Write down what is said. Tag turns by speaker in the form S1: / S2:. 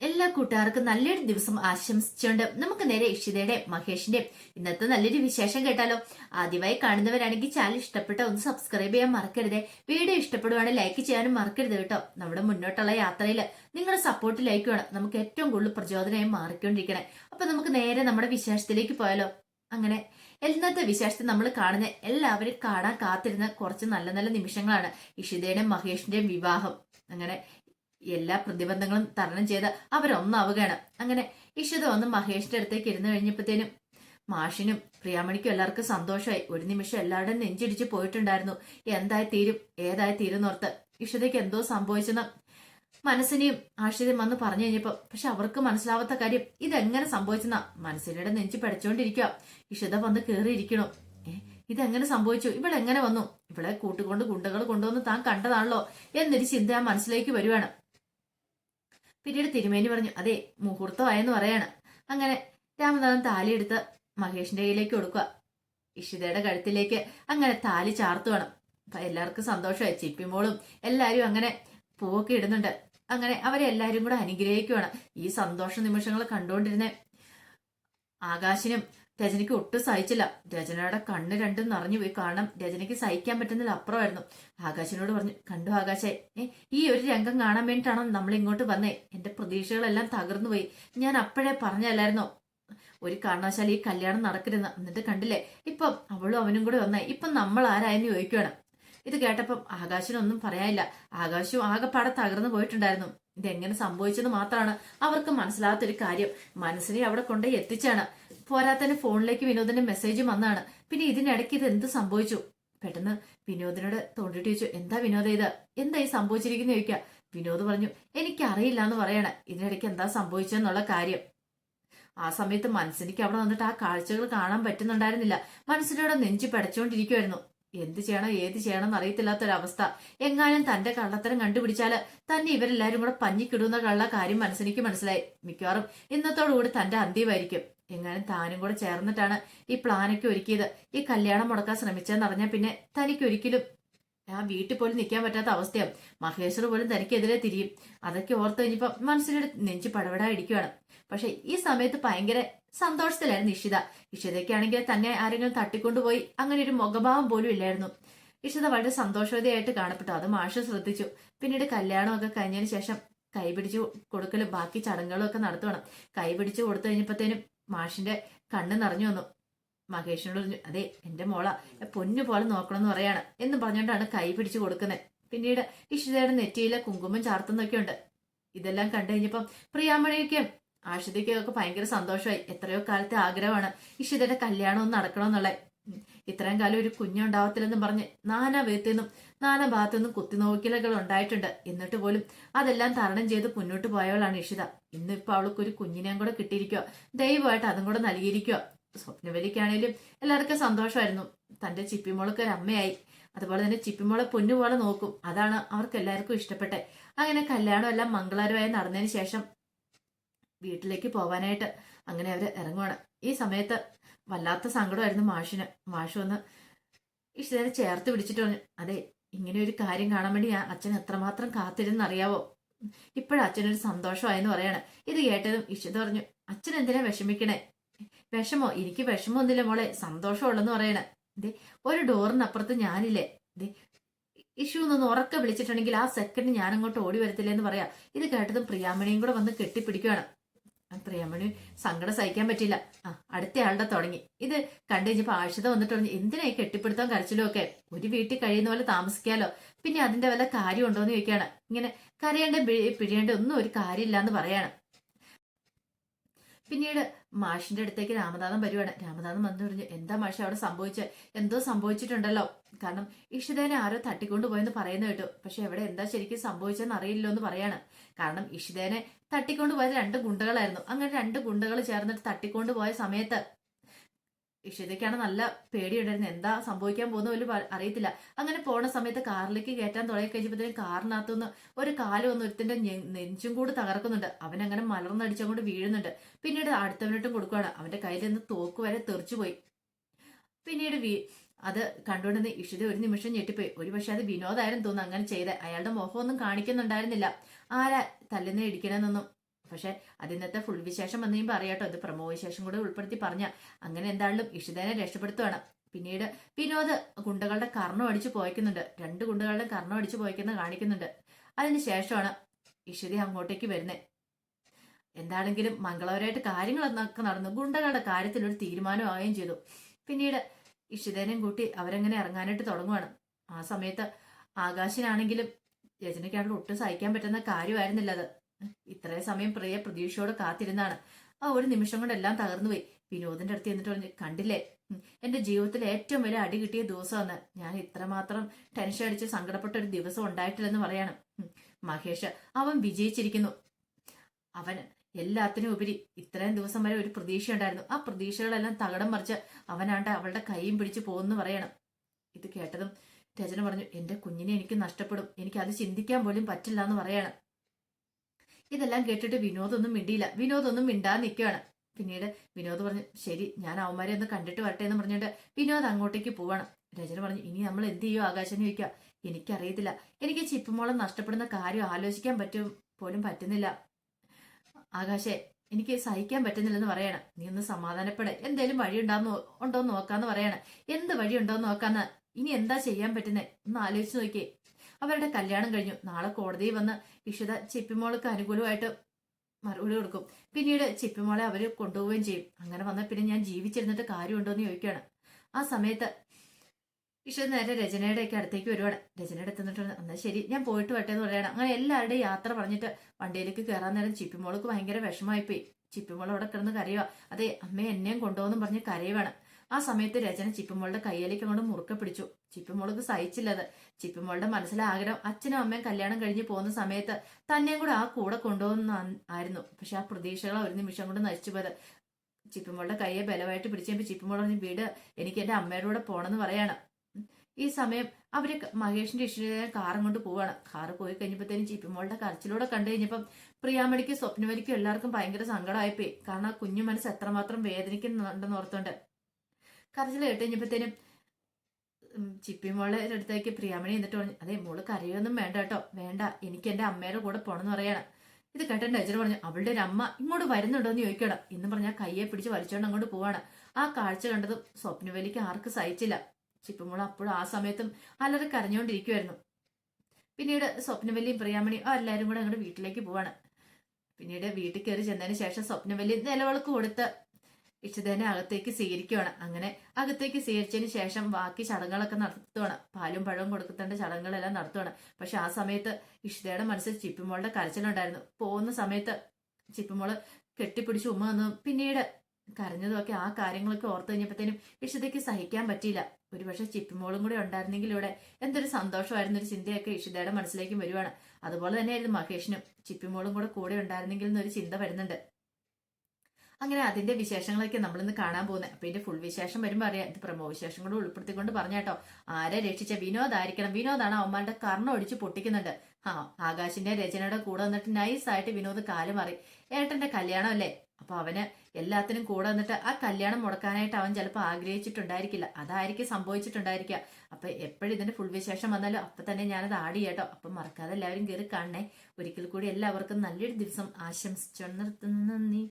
S1: എല്ലാ കൂട്ടുകാർക്കും നല്ലൊരു ദിവസം ആശംസിച്ചുകൊണ്ട് നമുക്ക് നേരെ ഇഷിതയുടെ മഹേഷിന്റെ ഇന്നത്തെ നല്ലൊരു വിശേഷം കേട്ടാലോ. ആദ്യമായി കാണുന്നവരാണെങ്കിൽ ചാനൽ ഇഷ്ടപ്പെട്ട ഒന്ന് സബ്സ്ക്രൈബ് ചെയ്യാൻ മറക്കരുതേ. വീഡിയോ ഇഷ്ടപ്പെടുവാണെങ്കിൽ ലൈക്ക് ചെയ്യാനും മറക്കരുത് കേട്ടോ. നമ്മുടെ മുന്നോട്ടുള്ള യാത്രയിൽ നിങ്ങളുടെ സപ്പോർട്ട് ലൈക്ക് വേണം. നമുക്ക് ഏറ്റവും കൂടുതൽ പ്രചോദനമായി മാറിക്കൊണ്ടിരിക്കണേ. അപ്പൊ നമുക്ക് നേരെ നമ്മുടെ വിശേഷത്തിലേക്ക് പോയാലോ. അങ്ങനെ ഇന്നത്തെ വിശേഷത്തിൽ നമ്മൾ കാണുന്ന എല്ലാവരും കാണാൻ കാത്തിരുന്ന കുറച്ച് നല്ല നല്ല നിമിഷങ്ങളാണ് ഇഷിതയുടെയും മഹേഷിന്റെയും വിവാഹം. അങ്ങനെ എല്ലാ പ്രതിബന്ധങ്ങളും തരണം ചെയ്ത് അവരൊന്നാവുകയാണ്. അങ്ങനെ ഇഷിത വന്ന് മഹേഷിന്റെ അടുത്തേക്ക് ഇരുന്ന് കഴിഞ്ഞപ്പോഴത്തേനും മാഷിനും പ്രിയാമണിക്കും എല്ലാവർക്കും സന്തോഷമായി. ഒരു നിമിഷം എല്ലാവരുടെയും നെഞ്ചിടിച്ച് പോയിട്ടുണ്ടായിരുന്നു. എന്തായി തീരും? ഏതായി തീരും എന്നോർത്ത് ഇഷിതയ്ക്ക് എന്തോ സംഭവിച്ചെന്ന് മനസ്സിനെയും ആഷിതയും വന്ന് പറഞ്ഞു കഴിഞ്ഞപ്പോ പക്ഷെ അവർക്ക് മനസ്സിലാവാത്ത കാര്യം ഇതെങ്ങനെ സംഭവിച്ചെന്നാ? മനസ്സിനിടെ നെഞ്ചി പഠിച്ചുകൊണ്ടിരിക്കുക ഇഷിത വന്ന് കേറിയിരിക്കണോ. ഏ ഇതെങ്ങനെ സംഭവിച്ചു? ഇവിടെ ഇവളെങ്ങനെ വന്നു? ഇവിടെ കൂട്ടുകൊണ്ട് ഗുണ്ടകൾ കൊണ്ടുവന്ന് താൻ കണ്ടതാണല്ലോ എന്നൊരു ചിന്ത മനസ്സിലേക്ക് വരുവാണ്. പിന്നീട് തിരുമേനി പറഞ്ഞു അതെ മുഹൂർത്തമായെന്ന് പറയാണ്. അങ്ങനെ രാമനാഥൻ താലി എടുത്ത് മഹേഷിന്റെ കയ്യിലേക്ക് കൊടുക്കുക. ഇഷിതയുടെ കഴുത്തിലേക്ക് അങ്ങനെ താലി ചാർത്തു വേണം. അപ്പൊ എല്ലാവർക്കും സന്തോഷമായി. ചിപ്പിമോളും എല്ലാവരും അങ്ങനെ പൂവൊക്കെ ഇടുന്നുണ്ട്. അങ്ങനെ അവരെ എല്ലാവരും കൂടെ അനുഗ്രഹിക്കുവാണ് ഈ സന്തോഷ നിമിഷങ്ങൾ കണ്ടുകൊണ്ടിരുന്ന. ആകാശിനും രജനിക്ക് ഒട്ടും സഹിച്ചില്ല. രചനയുടെ കണ്ണ് രണ്ടും നിറഞ്ഞു പോയി. കാരണം രചനയ്ക്ക് സഹിക്കാൻ പറ്റുന്നതിൽ അപ്പുറമായിരുന്നു. ആകാശിനോട് പറഞ്ഞു കണ്ടു ആകാശേ ഈ ഒരു രംഗം കാണാൻ വേണ്ടിയിട്ടാണോ നമ്മൾ ഇങ്ങോട്ട് വന്നേ? എന്റെ പ്രതീക്ഷകളെല്ലാം തകർന്നു പോയി. ഞാൻ അപ്പോഴേ പറഞ്ഞല്ലായിരുന്നോ ഒരു കാരണവശാൽ ഈ കല്യാണം നടക്കരുതെന്ന്. എന്നിട്ട് കണ്ടില്ലേ? ഇപ്പം അവളും അവനും കൂടെ വന്നേ. ഇപ്പം നമ്മൾ ആരായെന്ന് ചോദിക്കുവാണ്. ഇത് കേട്ടപ്പം ആകാശിനൊന്നും പറയാനില്ല. ആകാശവും ആകെപ്പാടെ തകർന്നു പോയിട്ടുണ്ടായിരുന്നു. ഇതെങ്ങനെ സംഭവിച്ചെന്ന് മാത്രമാണ് അവർക്ക് മനസ്സിലാകാത്തൊരു കാര്യം. മനസ്സിനെ അവിടെ കൊണ്ടുപോയി എത്തിച്ചാണ്. പോരാത്തന്നെ ഫോണിലേക്ക് വിനോദിന്റെ മെസ്സേജ് വന്നാണ്. പിന്നെ ഇതിനിടയ്ക്ക് ഇത് എന്ത് സംഭവിച്ചു? പെട്ടെന്ന് വിനോദിനോട് തോണ്ടിട്ട് ചോദിച്ചു എന്താ വിനോദ ഇത്? എന്താ ഈ സംഭവിച്ചിരിക്കുന്ന? ചോദിക്കുക. വിനോദ് പറഞ്ഞു എനിക്കറിയില്ല എന്ന് പറയണ. ഇതിനിടയ്ക്ക് എന്താ സംഭവിച്ചെന്നുള്ള കാര്യം. ആ സമയത്ത് മനസ്സിനിക്ക് അവിടെ വന്നിട്ട് ആ കാഴ്ചകൾ കാണാൻ പറ്റുന്നുണ്ടായിരുന്നില്ല. മനസ്സിനോട് നെഞ്ചു പടച്ചുകൊണ്ടിരിക്കുമായിരുന്നു എന്ത് ചെയ്യണം ഏത് ചെയ്യണം എന്നറിയത്തില്ലാത്തൊരവസ്ഥ എങ്ങാനും തന്റെ കള്ളത്തരം കണ്ടുപിടിച്ചാൽ തന്നെ ഇവരെല്ലാരും കൂടെ പഞ്ഞിക്കിടുന്ന കള്ള കാര്യം മനസ്സിനിക്ക് മനസ്സിലായി. മിക്കവാറും ഇന്നത്തോടുകൂടി തന്റെ അന്ത്യമായിരിക്കും. എങ്ങാനും താനും കൂടെ ചേർന്നിട്ടാണ് ഈ പ്ലാനൊക്കെ ഒരുക്കിയത്. ഈ കല്യാണം മുടക്കാൻ ശ്രമിച്ചെന്നറിഞ്ഞാൽ പിന്നെ തനിക്ക് ഒരിക്കലും ആ വീട്ടിൽ പോലും നിൽക്കാൻ പറ്റാത്ത അവസ്ഥയാണ് മഹേശ്വർ പോലും തനിക്കെതിരെ തിരിയും. അതൊക്കെ ഓർത്ത് കഴിഞ്ഞപ്പോൾ മനസ്സിലൊരു നെഞ്ച് പടപടാ ഇടിക്കുവാണ് പക്ഷെ ഈ സമയത്ത് ഭയങ്കര സന്തോഷത്തിലായിരുന്നു ഇഷിത. ഇഷിതയ്ക്കാണെങ്കിൽ തന്നെ ആരെങ്കിലും തട്ടിക്കൊണ്ടുപോയി അങ്ങനെ ഒരു മുഖഭാവം പോലും ഇല്ലായിരുന്നു. ഇഷിത വളരെ സന്തോഷവതിയായിട്ട് കാണപ്പെട്ടു. അത് മാഷ് ശ്രദ്ധിച്ചു. പിന്നീട് കല്യാണമൊക്കെ കഴിഞ്ഞതിന് ശേഷം കൈപിടിച്ചു കൊടുക്കലും ബാക്കി ചടങ്ങുകളും ഒക്കെ നടത്തണം കൈപിടിച്ചു കൊടുത്തു കഴിഞ്ഞപ്പോഴത്തേനും മാഷിന്റെ കണ്ണ് നിറഞ്ഞു വന്നു. മഹേഷിനോട് പറഞ്ഞു അതെ എന്റെ മോള പൊന്നു പോലെ നോക്കണം എന്ന് പറയാണ് എന്ന് പറഞ്ഞുകൊണ്ടാണ് കൈ പിടിച്ചു കൊടുക്കുന്നത്. പിന്നീട് ഇഷിതയുടെ നെറ്റിയിലെ കുങ്കുമം ചാർത്തുന്നൊക്കെ ഉണ്ട്. ഇതെല്ലാം കണ്ടു കഴിഞ്ഞപ്പം പ്രിയാമണിയൊക്കെ ആഷിതയ്ക്കും ഒക്കെ ഭയങ്കര സന്തോഷമായി. എത്രയോ കാലത്തെ ആഗ്രഹമാണ് ഇഷിതയുടെ കല്യാണം ഒന്ന് നടക്കണമെന്നുള്ളത്. ഇത്രയും കാലം ഒരു കുഞ്ഞുണ്ടാവത്തില്ലെന്നും പറഞ്ഞ് നാനാ വീട്ടിൽ നിന്നും നാനാ ഭാഗത്തു കുത്തിനോക്കിലകൾ ഉണ്ടായിട്ടുണ്ട്. എന്നിട്ട് പോലും അതെല്ലാം തരണം ചെയ്ത് മുന്നോട്ട് പോയവളാണ് ഇഷിത. ഇന്നിപ്പോ അവൾക്ക് ഒരു കുഞ്ഞിനെയും കൂടെ കിട്ടിയിരിക്കുക ദൈവമായിട്ട് അതും കൂടെ നൽകിയിരിക്കുക സ്വപ്നവലിക്കാണേലും എല്ലാവർക്കും സന്തോഷമായിരുന്നു. തന്റെ ചിപ്പിമോൾക്ക് ഒരു അമ്മയായി. അതുപോലെ തന്നെ ചിപ്പിമോളെ പൊന്നുപോലെ നോക്കും. അതാണ് അവർക്ക് എല്ലാവർക്കും ഇഷ്ടപ്പെട്ടെ. അങ്ങനെ കല്യാണം എല്ലാം മംഗളകരമായി നടന്നതിന് ശേഷം വീട്ടിലേക്ക് പോവാനായിട്ട് അങ്ങനെ അവർ ഇറങ്ങുവാണ്. ഈ സമയത്ത് വല്ലാത്ത സങ്കടമായിരുന്നു മാഷിന്. മാഷ് വന്ന് ചേർത്ത് പിടിച്ചിട്ട് പറഞ്ഞു അതെ ഇങ്ങനെ ഒരു കാര്യം കാണാൻ വേണ്ടി അച്ഛൻ എത്രമാത്രം കാത്തിരുന്നറിയാവോ? ഇപ്പോഴും അച്ഛനൊരു സന്തോഷമായെന്ന് പറയാണ്. ഇത് കേട്ടതും ഇഷിത പറഞ്ഞു അച്ഛൻ എന്തിനാ വിഷമിക്കണേ? വിഷമോ? എനിക്ക് വിഷമമൊന്നുമില്ല മോളെ സന്തോഷമുള്ളെന്ന് പറയണേ. ദേ ഒരു ഡോറിനപ്പുറത്ത് ഞാനില്ലേ? ദേ ഇഷു എന്നൊന്ന് ഉറക്കെ വിളിച്ചിട്ടുണ്ടെങ്കിൽ ആ സെക്കൻഡ് ഞാൻ അങ്ങോട്ട് ഓടി വരത്തില്ല എന്ന് പറയാ. ഇത് കേട്ടതും പ്രിയാമണിയും കൂടെ വന്ന് കെട്ടിപ്പിടിക്കുകയാണ് പ്രിയാമണി സങ്കടം സഹിക്കാൻ പറ്റില്ല ആ അടുത്ത ആളുടെ തുടങ്ങി. ഇത് കണ്ടു കഴിഞ്ഞപ്പോ ആഴ്ചത വന്നിട്ട് പറഞ്ഞു എന്തിനായി കെട്ടിപ്പിടുത്താൻ കെട്ടിപ്പിടുത്തം കരച്ചിലും ഒക്കെ ഒരു വീട്ടിൽ കഴിയുന്ന പോലെ താമസിക്കാലോ? പിന്നെ അതിന്റെ വല്ല കാര്യം ഉണ്ടോ എന്ന് ചോദിക്കുകയാണ്. ഇങ്ങനെ കരയേണ്ട പിഴ- പിഴിയേണ്ട ഒന്നും ഒരു കാര്യമില്ല എന്ന് പറയാണ്. പിന്നീട് മാഷിന്റെ അടുത്തേക്ക് രാമനാഥൻ വരുവാണ്. രാമനാഥൻ വന്നു പറഞ്ഞു എന്താ മാഷ അവിടെ സംഭവിച്ചത് എന്തോ സംഭവിച്ചിട്ടുണ്ടല്ലോ. കാരണം ഇഷിതേനെ ആരോ തട്ടിക്കൊണ്ടു പോയെന്ന് പറയുന്ന കേട്ടു. പക്ഷെ എവിടെ എന്താ ശരിക്കും സംഭവിച്ചെന്ന് അറിയില്ലോ എന്ന് പറയാണ്. കാരണം ഇഷിതേനെ തട്ടിക്കൊണ്ടു പോയത് രണ്ട് ഗുണ്ടകളായിരുന്നു. അങ്ങനെ രണ്ട് ഗുണ്ടകൾ ചേർന്നിട്ട് തട്ടിക്കൊണ്ടു പോയ സമയത്ത് ഇഷിതയ്ക്കാണ് നല്ല പേടിയുണ്ടായിരുന്നു. എന്താ സംഭവിക്കാൻ പോകുന്ന പോലും അറിയത്തില്ല. അങ്ങനെ പോണ സമയത്ത് കാറിലേക്ക് കയറ്റാൻ തുടങ്ങി കഴിഞ്ഞപ്പോഴത്തേക്കും കാറിനകത്തുനിന്ന് ഒരു കാലം ഒന്ന് ഒരുത്തിന്റെ നെഞ്ചും കൂടി തകർക്കുന്നുണ്ട്. അവൻ അങ്ങനെ മലർന്നടിച്ചങ്ങോട്ട് വീഴുന്നുണ്ട്. പിന്നീട് അടുത്തവനിട്ടും കൊടുക്കുകയാണ് അവന്റെ കയ്യിൽ നിന്ന് തോക്ക് വരെ തെറിച്ചുപോയി പിന്നീട് വി അത് കണ്ടുകൊണ്ടിരുന്ന ഇഷിത ഒരു നിമിഷം ഞെട്ടിപ്പോയി. ഒരു പക്ഷെ അത് വിനോദായിരുന്നു തോന്നുന്നു അങ്ങനെ ചെയ്ത്. അയാളുടെ മുഖമൊന്നും കാണിക്കുന്നുണ്ടായിരുന്നില്ല. ആരാ തല്ലുന്ന ഇടിക്കണമെന്നൊന്നും പക്ഷെ അത് ഇന്നത്തെ ഫുൾ വിശേഷം വന്നു അറിയാട്ടോ ഇത് പ്രമോ വിശേഷം കൂടെ ഉൾപ്പെടുത്തി പറഞ്ഞ. അങ്ങനെ എന്തായാലും ഇഷിതനെ രക്ഷപ്പെടുത്തുവാണ് പിന്നീട് വിനോദ് ഗുണ്ടകളുടെ കർണം അടിച്ചു പോയിക്കുന്നുണ്ട്. രണ്ട് ഗുണ്ടകളുടെ കർണം അടിച്ചു പോയിക്കുന്ന കാണിക്കുന്നുണ്ട്. അതിന് ശേഷമാണ് ഇഷിത അങ്ങോട്ടേക്ക് വരുന്നത് എന്താണെങ്കിലും മംഗളവരായിട്ട് കാര്യങ്ങളൊക്കെ നടന്നു. ഗുണ്ടകളുടെ കാര്യത്തിൽ ഒരു തീരുമാനമാവുകയും ചെയ്തു. പിന്നീട് ഇഷിതേനെയും കൂട്ടി അവരെങ്ങനെ ഇറങ്ങാനായിട്ട് തുടങ്ങുവാണ്. ആ സമയത്ത് ആകാശിനാണെങ്കിലും രചനയ്ക്കാണെങ്കിലും ഒട്ടും സഹിക്കാൻ പറ്റുന്ന കാര്യമായിരുന്നില്ല അത്. ഇത്രയും സമയം പ്രിയ പ്രതീക്ഷയോട് കാത്തിരുന്നാണ്. ആ ഒരു നിമിഷം കൊണ്ട് എല്ലാം തകർന്നുപോയി. വിനോദിന്റെ അടുത്ത് എന്നിട്ട് പറഞ്ഞു കണ്ടില്ലേ? എന്റെ ജീവിതത്തിൽ ഏറ്റവും വലിയ അടി കിട്ടിയ ദിവസമാണ്. ഞാൻ ഇത്രമാത്രം ടെൻഷൻ അടിച്ച് സങ്കടപ്പെട്ട ഒരു ദിവസം ഉണ്ടായിട്ടില്ലെന്ന് പറയാണ്. മഹേഷ് അവൻ വിജയിച്ചിരിക്കുന്നു. അവൻ എല്ലാത്തിനും ഉപരി ഇത്രയും ദിവസം വരെ ഒരു പ്രതീക്ഷ ഉണ്ടായിരുന്നു ആ പ്രതീക്ഷകളെല്ലാം തകടം മറിച്ച് അവനാണ്ട് അവളുടെ കൈയും പിടിച്ചു പോകുന്നു പറയണം. ഇത് കേട്ടതും രചന പറഞ്ഞു എന്റെ കുഞ്ഞിനെ എനിക്ക് നഷ്ടപ്പെടും. എനിക്ക് അത് ചിന്തിക്കാൻ പോലും പറ്റില്ല എന്ന് പറയാണ്. ഇതെല്ലാം കേട്ടിട്ട് വിനോദൊന്നും മിണ്ടിയില്ല. വിനോദൊന്നും മിണ്ടാതെ നിൽക്കുകയാണ് പിന്നീട് വിനോദ് പറഞ്ഞു ശരി ഞാൻ അവന്മാരെ ഒന്ന് കണ്ടിട്ട് വരട്ടെ എന്ന് പറഞ്ഞിട്ട് വിനോദ് അങ്ങോട്ടേക്ക് പോവണം. രചന പറഞ്ഞു ഇനി നമ്മൾ എന്ത് ചെയ്യും ആകാശം ചോദിക്കുക എനിക്കറിയത്തില്ല. എനിക്ക് ചിപ്പുമോളം നഷ്ടപ്പെടുന്ന കാര്യം ആലോചിക്കാൻ പറ്റും പോലും പറ്റുന്നില്ല. ആകാശെ എനിക്ക് സഹിക്കാൻ പറ്റുന്നില്ലെന്ന് പറയണം. നീ ഒന്ന് സമാധാനപ്പെടെ. എന്തേലും വഴി ഉണ്ടാന്ന് ഉണ്ടോ എന്ന് നോക്കാന്ന് പറയണം. എന്ത് വഴി ഉണ്ടോ എന്ന് നോക്കാന്ന്. ഇനി എന്താ ചെയ്യാൻ പറ്റുന്നത് ഒന്ന് ആലോചിച്ച് നോക്കിയേ. അവരുടെ കല്യാണം കഴിഞ്ഞു. നാളെ കോടതിയിൽ വന്ന് ഇഷിത ചിപ്പിമോൾക്ക് അനുകൂലമായിട്ട് മറുപടി കൊടുക്കും. പിന്നീട് ചിപ്പിമോളെ അവർ കൊണ്ടുപോവുകയും ചെയ്യും. അങ്ങനെ വന്ന പിന്നെ ഞാൻ ജീവിച്ചിരുന്നിട്ട് കാര്യമുണ്ടോ എന്ന് ചോദിക്കുകയാണ്. ആ സമയത്ത് ഇഷിത നേരെ രചനയുടെ ഒക്കെ അടുത്തേക്ക് വരുവാണ്. രചനയുടെ എത്തുന്നിട്ടുണ്ട് എന്നാൽ ശരി ഞാൻ പോയിട്ട് വട്ടേന്ന് പറയണം അങ്ങനെ എല്ലാവരുടെയും യാത്ര പറഞ്ഞിട്ട് വണ്ടിയിലേക്ക് കയറാൻ നേരം ചിപ്പിമോൾക്ക് ഭയങ്കര വിഷമമായിപ്പോയി ചിപ്പിമോൾ അവിടെ കിടന്ന് കരയുക അതെ അമ്മ എന്നെയും കൊണ്ടുപോകുന്നു പറഞ്ഞ് കരയുവാണ്. ആ സമയത്ത് രചന ചിപ്പിമോളുടെ കയ്യിലേക്ക് അങ്ങോട്ട് മുറുക്കെ പിടിച്ചു. ചിപ്പിമോൾക്ക് സഹിച്ചില്ലത്. ചിപ്പിമോളുടെ മനസ്സിലെ ആഗ്രഹം അച്ഛനും അമ്മയും കല്യാണം കഴിഞ്ഞ് പോകുന്ന സമയത്ത് തന്നെയും കൂടെ ആ കൂടെ കൊണ്ടുപോകുന്ന ആയിരുന്നു. പക്ഷെ ആ പ്രതീക്ഷകൾ ഒരു നിമിഷം കൊണ്ട് നശിച്ചു പോയത്. ചിപ്പിമോളുടെ കയ്യെ ബലമായിട്ട് പിടിച്ചപ്പോൾ ചിപ്പിമോൾ പറഞ്ഞു വീട് എനിക്ക് എന്റെ അമ്മയുടെ കൂടെ പോണെന്ന് പറയാണ്. ഈ സമയം അവർ മഹേഷിന്റെ ഇഷ്ടം കാറും കൊണ്ട് പോവാണ്. കാറ് പോയി കഴിഞ്ഞപ്പോഴത്തേനും ചിപ്പിമോളുടെ കരച്ചിലൂടെ കണ്ടു കഴിഞ്ഞപ്പം പ്രിയാമണിക്കും സ്വപ്നവലിക്കും എല്ലാവർക്കും ഭയങ്കര സങ്കടമായിപ്പോയി. കാരണം ആ കുഞ്ഞു മനസ്സ് എത്രമാത്രം വേദനിക്കുന്നുണ്ടെന്ന് ഓർത്തോണ്ട്. കരച്ചിൽ കേട്ട് കഴിഞ്ഞപ്പോഴത്തേനും ചിപ്പി മോളെ അടുത്തേക്ക് പ്രിയാമണി എന്നിട്ട് പറഞ്ഞു അതെ മോൾ കരയൊന്നും വേണ്ട കേട്ടോ വേണ്ട എനിക്ക് എന്റെ അമ്മയുടെ കൂടെ പോണെന്ന് പറയണം. ഇത് കേട്ടെ അച്ഛൻ പറഞ്ഞു അവളുടെ ഒരു അമ്മ ഇങ്ങോട്ട് വരുന്നുണ്ടോ എന്ന് ചോദിക്കണം എന്ന് പറഞ്ഞാൽ കയ്യെ പിടിച്ച് വലിച്ചോണ്ട് അങ്ങോട്ട് പോവാണ്. ആ കാഴ്ച കണ്ടതും സ്വപ്നവലിക്ക് ആർക്ക് സഹിച്ചില്ല. ചിപ്പുമോൾ അപ്പോഴും ആ സമയത്തും അലറി കരഞ്ഞുകൊണ്ടിരിക്കുമായിരുന്നു പിന്നീട് സ്വപ്നവല്ലിയും പ്രിയാമണിയും ആ എല്ലാവരും കൂടെ അങ്ങോട്ട് വീട്ടിലേക്ക് പോവാണ്. പിന്നീട് വീട്ടിൽ കയറി ചെന്നതിന് ശേഷം സ്വപ്നവല്ലി നിലവിളക്ക് കൊടുത്ത് ഇഷ്ടതേനെ അകത്തേക്ക് സ്വീകരിക്കുവാണ്. അങ്ങനെ അകത്തേക്ക് സ്വീകരിച്ചതിന് ശേഷം ബാക്കി ചടങ്ങുകളൊക്കെ നടത്തുവാണ്. പാലും പഴവും കൊടുക്കേണ്ട ചടങ്ങുകളെല്ലാം നടത്തുവാണ്. പക്ഷെ ആ സമയത്ത് ഇഷ്ടയുടെ മനസ്സിൽ ചിപ്പിമോളുടെ കരച്ചിലുണ്ടായിരുന്നു. പോകുന്ന സമയത്ത് ചിപ്പിമോൾ കെട്ടിപ്പിടിച്ച് ഉമ്മ വന്നു പിന്നീട് കരഞ്ഞതുമൊക്കെ ആ കാര്യങ്ങളൊക്കെ ഓർത്തു കഴിഞ്ഞപ്പോഴത്തേനും ഇഷിതയ്ക്ക് സഹിക്കാൻ പറ്റിയില്ല. ഒരുപക്ഷെ ചിപ്പിമോളും കൂടെ ഉണ്ടായിരുന്നെങ്കിൽ ഇവിടെ എന്തൊരു സന്തോഷമായിരുന്ന ഒരു ചിന്തയൊക്കെ ഇഷിതയുടെ മനസ്സിലേക്ക് വരുവാണ്. അതുപോലെ തന്നെയായിരുന്നു മഹേഷിനും. ചിപ്പിമോളും കൂടെ കൂടെ ഉണ്ടായിരുന്നെങ്കിൽ എന്നൊരു ചിന്ത വരുന്നുണ്ട്. അങ്ങനെ അതിന്റെ വിശേഷങ്ങളൊക്കെ നമ്മളിന്ന് കാണാൻ പോകുന്നത് അപ്പൊ ഇതിന്റെ ഫുൾ വിശേഷം വരുമ്പോൾ അറിയാം. ഇത് പ്രമോ വിശേഷം കൂടെ ഉൾപ്പെടുത്തിക്കൊണ്ട് പറഞ്ഞാട്ടോ ആരെ രക്ഷിച്ച വിനോദ് ആയിരിക്കണം. വിനോദാണ് അവന്മാരുടെ കർണം ഒടിച്ച് പൊട്ടിക്കുന്നുണ്ട്. ആ ആകാശിന്റെ രചനയുടെ കൂടെ വന്നിട്ട് നൈസായിട്ട് വിനോദ് കാൽ മാറി. ഏട്ടന്റെ കല്യാണം അല്ലേ? അപ്പൊ അവന് എല്ലാത്തിനും കൂടെ വന്നിട്ട് ആ കല്യാണം മുടക്കാനായിട്ട് അവൻ ചിലപ്പോൾ ആഗ്രഹിച്ചിട്ടുണ്ടായിരിക്കില്ല. അതായിരിക്കും സംഭവിച്ചിട്ടുണ്ടായിരിക്കുക. അപ്പൊ എപ്പോഴും ഇതിന്റെ ഫുൾ വിശേഷം വന്നാലും അപ്പൊ തന്നെ ഞാനത് ആഡ് ചെയ്യട്ടോ അപ്പൊ മറക്കാതെ എല്ലാവരും കയറി കാണണേ. ഒരിക്കൽ കൂടി എല്ലാവർക്കും നല്ലൊരു ദിവസം ആശംസിച്ചു നിർത്തുന്നു നന്ദി.